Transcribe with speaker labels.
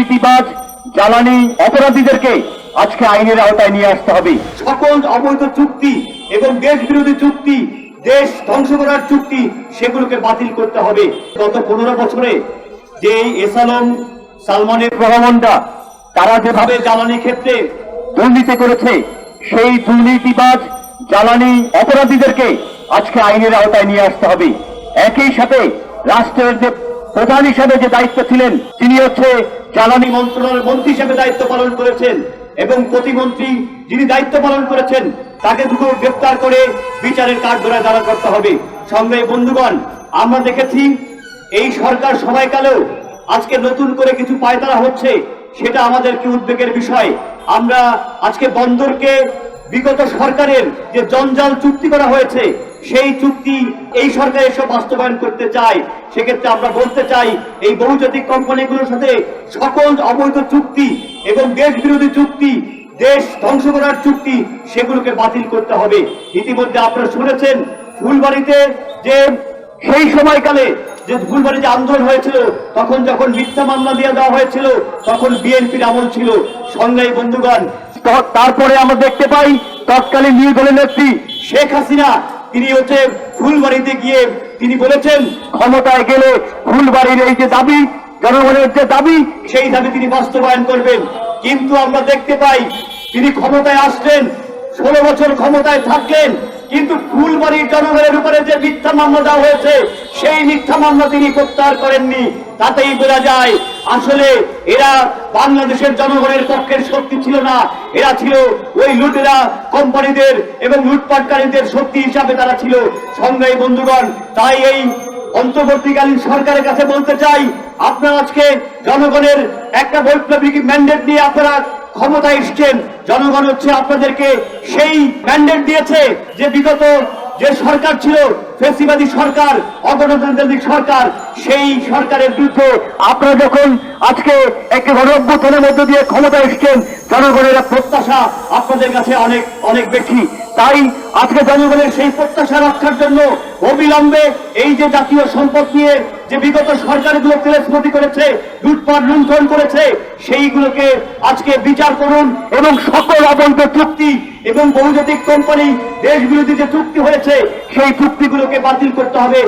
Speaker 1: দুর্নীতিবাজ জ্বালানি অপরাধীদেরকে আজকে আইনের আওতায় নিয়ে আসতে হবে।
Speaker 2: সকল অবৈধ চুক্তি এবং দেশ বিরোধী চুক্তি, দেশ ধ্বংস করার চুক্তি, সেগুলোকে বাতিল করতে হবে। গত পনেরো বছরে যে এসালম, সালমানের
Speaker 1: প্রভাবনটা, তারা যেভাবে
Speaker 2: জ্বালানি ক্ষেত্রে
Speaker 1: দুর্নীতি করেছে, সেই দুর্নীতিবাজ জ্বালানি অপরাধীদেরকে আজকে আইনের আওতায় নিয়ে আসতে হবে। একই সাথে রাষ্ট্রের যে প্রধান হিসাবে যে দায়িত্ব ছিলেন, তিনি হচ্ছে জ্বালানি
Speaker 2: মন্ত্রণালয়ের মন্ত্রী হিসেবে দায়িত্ব পালন করেছেন এবং প্রতিমন্ত্রী যিনি দায়িত্ব পালন করেছেন, তাকে দুটো গ্রেপ্তার করে বিচারের কাঠগড়ায় দাঁড়া করতে হবে। সঙ্গে বন্ধুগণ, আমরা দেখেছি এই সরকার সময়কালেও আজকে নতুন করে কিছু পায়তারা হচ্ছে, সেটা আমাদেরকে উদ্বেগের বিষয়? আমরা আজকে বন্দরকে বিগত সরকারের যে জঞ্জাল চুক্তি করা হয়েছে সেই চুক্তি এই সরকার এসব বাস্তবায়ন করতে চায়, সেক্ষেত্রে আমরা বলতে চাই, এই বহুজাতিক কোম্পানিগুলোর সাথে সকল অবৈধ চুক্তি এবং দেশ বিরোধী চুক্তি, দেশ ধ্বংস করার চুক্তি, সেগুলোকে বাতিল করতে হবে। ইতিমধ্যে আপনারা শুনেছেন, ফুলবাড়িতে যে সেই সময়কালে যে ফুলবাড়ি যে আন্দোলন হয়েছিল, তখন যখন মিথ্যা মামলা দিয়ে দেওয়া হয়েছিল, তখন বিএনপির আমল ছিল। সংগ্রামী বন্ধুগণ
Speaker 1: তারপরে আমরা দেখতে পাই, তৎকালীন নিউ নেত্রী
Speaker 2: শেখ হাসিনা তিনি হচ্ছে ফুলবাড়িতে গিয়ে তিনি বলেছেন,
Speaker 1: ক্ষমতায় গেলে ফুলবাড়ির এই যে দাবি, জনগণের যে দাবি,
Speaker 2: সেই দাবি তিনি বাস্তবায়ন করবেন। কিন্তু আমরা দেখতে পাই, তিনি ক্ষমতায় আসলেন, ষোলো বছর ক্ষমতায় থাকলেন, কিন্তু ফুলবাড়ির জনগণের উপরে যে মিথ্যা মামলা দেওয়া হয়েছে, সেই মিথ্যা মামলা তিনি প্রত্যাহার করেননি। তাতেই বোঝা যায়, আসলে এরা বাংলাদেশের জনগণের পক্ষের শক্তি ছিল না। এরা ছিল ওই লুটেরা, কোম্পানিদের এবং লুটপাটকারীদের শক্তি হিসাবে তারা ছিল। সংগ্রামী বন্ধুগণ, তাই এই অন্তর্বর্তীকালীন সরকারের কাছে বলতে চাই, আপনারা আজকে জনগণের একটা বৈপ্লবিক ম্যান্ডেট নিয়ে আপনারা ক্ষমতায় এসছেন। জনগণ হচ্ছে আপনাদেরকে সেই ম্যান্ডেট দিয়েছে যে বিগত যে সরকার ছিল, ফেসিবাদী সরকার, অগণতান্ত্রিক সরকার, সেই সরকারের বিরুদ্ধে
Speaker 1: আপনারা যখন আজকে একটি গণঅভ্যুত্থানের মধ্য দিয়ে ক্ষমতা এসছেন, জনগণের
Speaker 2: প্রত্যাশা আপনাদের কাছে অনেক অনেক বেশি।
Speaker 1: তাই
Speaker 2: আজকে জনগণের সেই প্রত্যাশা রক্ষার জন্য অবিলম্বে এই যে জাতীয় সম্পদ নিয়ে যে বিগত সরকারগুলো তেলেস্মতি করেছে, লুটপাট, লুণ্ঠন করেছে, সেইগুলোকে আজকে বিচার করুন
Speaker 1: এবং সকল অবৈধ চুক্তি
Speaker 2: এবং বহুজাতিক কোম্পানি দেশ বিরোধী যে চুক্তি হয়েছে, সেই চুক্তিগুলোকে বাতিল করতে হবে।